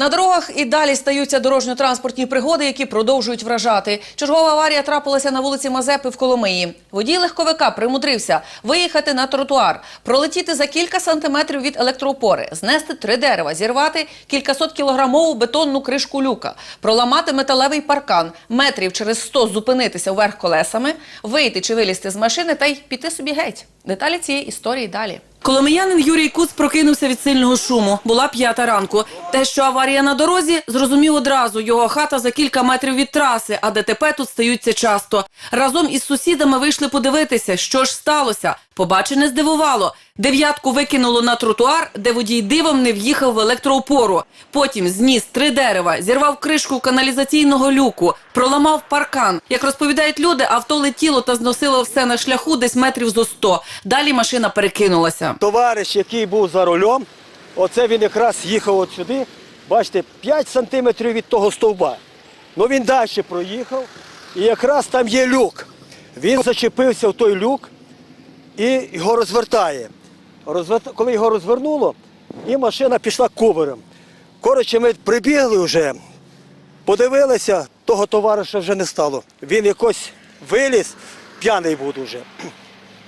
На дорогах і далі стаються дорожньо-транспортні пригоди, які продовжують вражати. Чергова аварія трапилася на вулиці Мазепи в Коломиї. Водій легковика примудрився виїхати на тротуар, пролетіти за кілька сантиметрів від електроопори, знести три дерева, зірвати кількасот кілограмову бетонну кришку люка, проламати металевий паркан, метрів через сто зупинитися вверх колесами, вийти чи вилізти з машини та й піти собі геть. Деталі цієї історії далі. Коломиянин Юрій Куц прокинувся від сильного шуму. Була п'ята ранку. Те, що аварія на дорозі, зрозумів одразу. Його хата за кілька метрів від траси, а ДТП тут стаються часто. Разом із сусідами вийшли подивитися, що ж сталося. Побачене здивувало. Дев'ятку викинуло на тротуар, де водій дивом не в'їхав в електроопору. Потім зніс три дерева, зірвав кришку каналізаційного люку, проламав паркан. Як розповідають люди, авто летіло та зносило все на шляху десь метрів зо сто. Далі машина перекинулася. Товариш, який був за рулем, оце він якраз їхав от сюди, бачите, 5 сантиметрів від того стовба. Ну він далі проїхав, і якраз там є люк. Він зачепився в той люк і його розвертає. Розвер- Коли його розвернуло, і машина пішла кувером. Коротше, ми прибігли вже, подивилися, того товариша вже не стало. Він якось виліз, п'яний був дуже,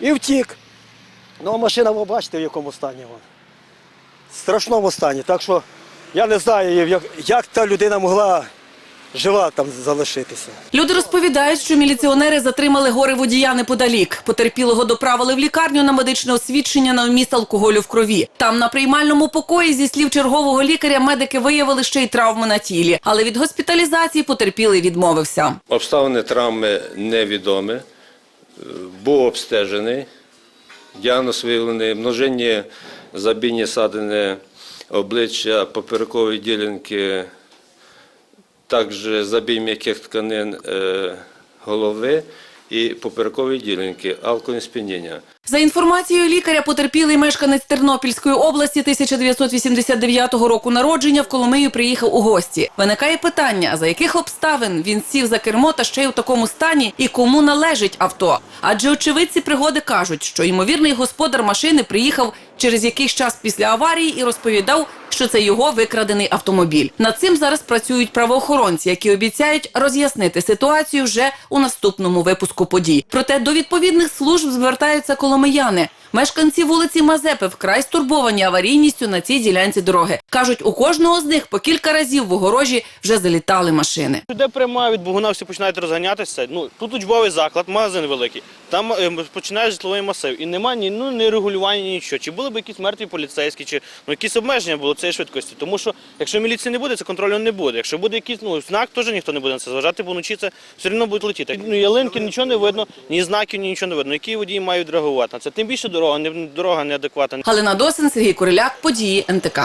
і втік. Ну, а машина, ви бачите, в якому стані вона. В страшному стані. Так що я не знаю, як, як та людина могла жива там залишитися. Люди розповідають, що міліціонери затримали гори водія неподалік. Потерпілого доправили в лікарню на медичне освідчення на вміст алкоголю в крові. Там на приймальному покої, зі слів чергового лікаря, медики виявили ще й травми на тілі. Але від госпіталізації потерпілий відмовився. Обставини травми невідомі. Е, Був обстежений. Діагноз виявлений множинні забійні садини обличчя, поперекової ділянки, також забій м'яких тканин е, голови і поперекової ділянки, сп'яніння. За інформацією лікаря, потерпілий мешканець Тернопільської області 1989 року народження в Коломию приїхав у гості. Виникає питання, за яких обставин він сів за кермо та ще й у такому стані і кому належить авто. Адже очевидці пригоди кажуть, що ймовірний господар машини приїхав через якийсь час після аварії і розповідав, що це його викрадений автомобіль. Над цим зараз працюють правоохоронці, які обіцяють роз'яснити ситуацію вже у наступному випуску подій. Проте до відповідних служб звертаються коломияни. Мешканці вулиці Мазепи вкрай стурбовані аварійністю на цій ділянці дороги. кажуть, у кожного з них по кілька разів в огорожі вже залітали машини. Де пряма від Богуна всі починають розганятися. Ну тут учбовий заклад, магазин великий. Там е, починає житловий масив. І немає ні ну ні регулювання, нічого. Чи були б якісь мертві поліцейські, чи ну якісь обмеження було цієї швидкості. Тому що якщо міліції не буде, це контролю не буде. Якщо буде якийсь ну знак, теж ніхто не буде на це зважати, бо вночі це все одно буде летіти. Ну ялинки нічого не видно, ні знаків, ні нічого не видно. Які водії мають реагувати на це? Тим більше дорога, не дорога неадекватна. Галина Досин, Сергій Куриляк, події НТК.